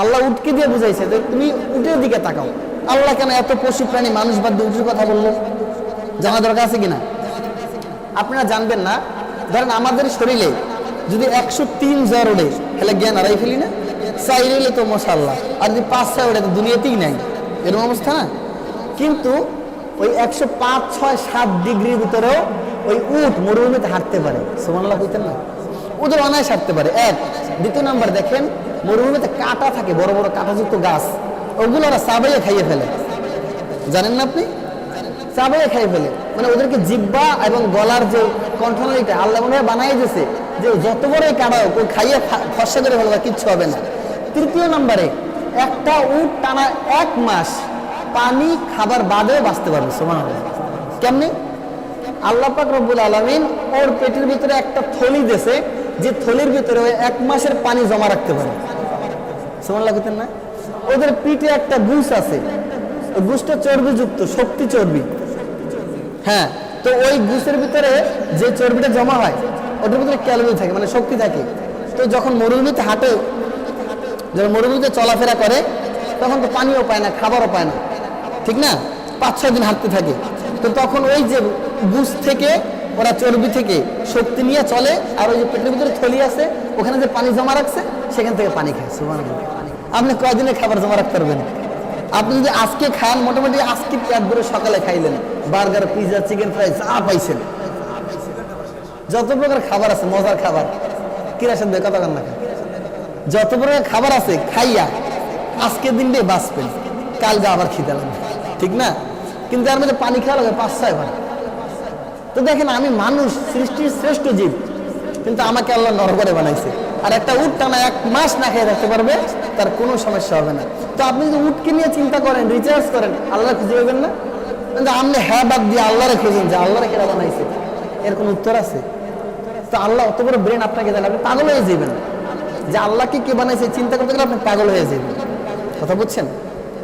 আল্লাহ উটকে দিয়ে বুঝাইছে যে তুমি উটের দিকে তাকাও। আল্লাহ কেন এত পশু প্রাণী মানুষ বাদ দিয়ে উটের কথা বলল? জানা দরকার আছে কিনা? আপনারা জানবেন না। ধরেন আমাদের শরীরে যদি একশো তিন জ্বর ওড়ে তাহলে জ্ঞান হারাই ফেলি না? চাইলে তো মশাল্লাহ আর যদি পাঁচ ছয় ওড়ে তো দুনিয়াতেই নাই। এরকম অবস্থা না? কিন্তু ওই একশো পাঁচ, ছয়, সাত ডিগ্রির ভিতরেও ওই উট মরুভূমিতে হাঁটতে পারে। সোমানাল্লাহ কইতেন না? ওদের অনায়াস সারতে পারে। এক, দ্বিতীয় নাম্বার দেখেন, মরুভূমিতে কাঁটা থাকে, বড় বড় কাঁটাযুক্ত গাছ। ওগুলো ওরা সাবাইয়ে খাইয়ে ফেলে। জানেন না আপনি? চাবাইয়ে খাই ফেলে। মানে ওদেরকে জিব্বা এবং গলার যে কণ্ঠনালীটা আল্লাহ মনে হয় বানাই দিয়েছে যে যত বড়ই কাটা হোক খাইয়ে ফা- ফর্সা করে ফেলবে, কিচ্ছু হবে না। তৃতীয় নম্বরে, একটা উট টানা এক মাস পানি খাবার বাদেও বাঁচতে পারবে সমান কেমনি? আল্লাহ পাক রব্বুল আলমিন ওর পেটের ভিতরে একটা থলি দেছে যে থলির ভিতরে ওই এক মাসের পানি জমা রাখতে পারে। সমান লাগতেন না? ওদের পিঠে একটা গুস আছে। গুসটা চর্বিযুক্ত, শক্তি চর্বি। হ্যাঁ তো ওই গুসের ভিতরে যে চর্বিটা জমা হয়, ওটার ভিতরে ক্যালোরি থাকে মানে শক্তি থাকে। তো যখন মরুভূমিতে হাঁটে, যখন মরুভূমিতে চলাফেরা করে, তখন তো পানিও পায় না, খাবারও পায় না। ঠিক না? পাঁচ ছয় দিন হাঁটতে থাকে। তো তখন ওই যে গুস থেকে ওরা চর্বি থেকে শক্তি নিয়ে চলে, আর ওই যে পেটের ভিতরে থলি আছে, ওখানে যে পানি জমা রাখছে, সেখান থেকে পানি খায়, সুবহানাল্লাহ। আপনি কয়দিনে খাবার জমা রাখতে পারবেন? আপনি যদি আজকে খান, মোটামুটি আজকে পেট ভরে সকালে খাইলেন? বার্গার, পিজা, চিকেন ফ্রাই যা পাইছেন। যত প্রকার খাবার আছে, মজার খাবার। কিরা সাথে কথা না। যত প্রকার খাবার আছে, খাইয়া আজকের দিনটা বাঁচবেন। কালকে আবার খিদে ঠিক না? কিন্তু তার মধ্যে পানি খাওয়া লাগে পাঁচ ছয় বার। তো দেখেন, আমি মানুষ, সৃষ্টির শ্রেষ্ঠ জীব, কিন্তু আমাকে আল্লাহ নরবরে বানাইছে। আর একটা উট টানা এক মাস না খেয়ে রাখতে পারবে, তার কোনো সমস্যা হবে না। তো আপনি যদি উটকে নিয়ে চিন্তা করেন রিচার্জ করেন আল্লাহ খুঁজে পাবেন না? কিন্তু আপনি হ্যাঁ বাদ দিয়ে আল্লাহরে খুঁজেন যে আল্লাহরে কেরা বানাইছে। এর কোনো উত্তর আছে? তো আল্লাহ অত বড় ব্রেন আপনাকে দেন, আপনি পাগল হয়ে যাবেন। যে আল্লাহকে কে বানাইছে, চিন্তা করতে গেলে আপনি পাগল হয়ে যাবেন। কথা বুঝছেন?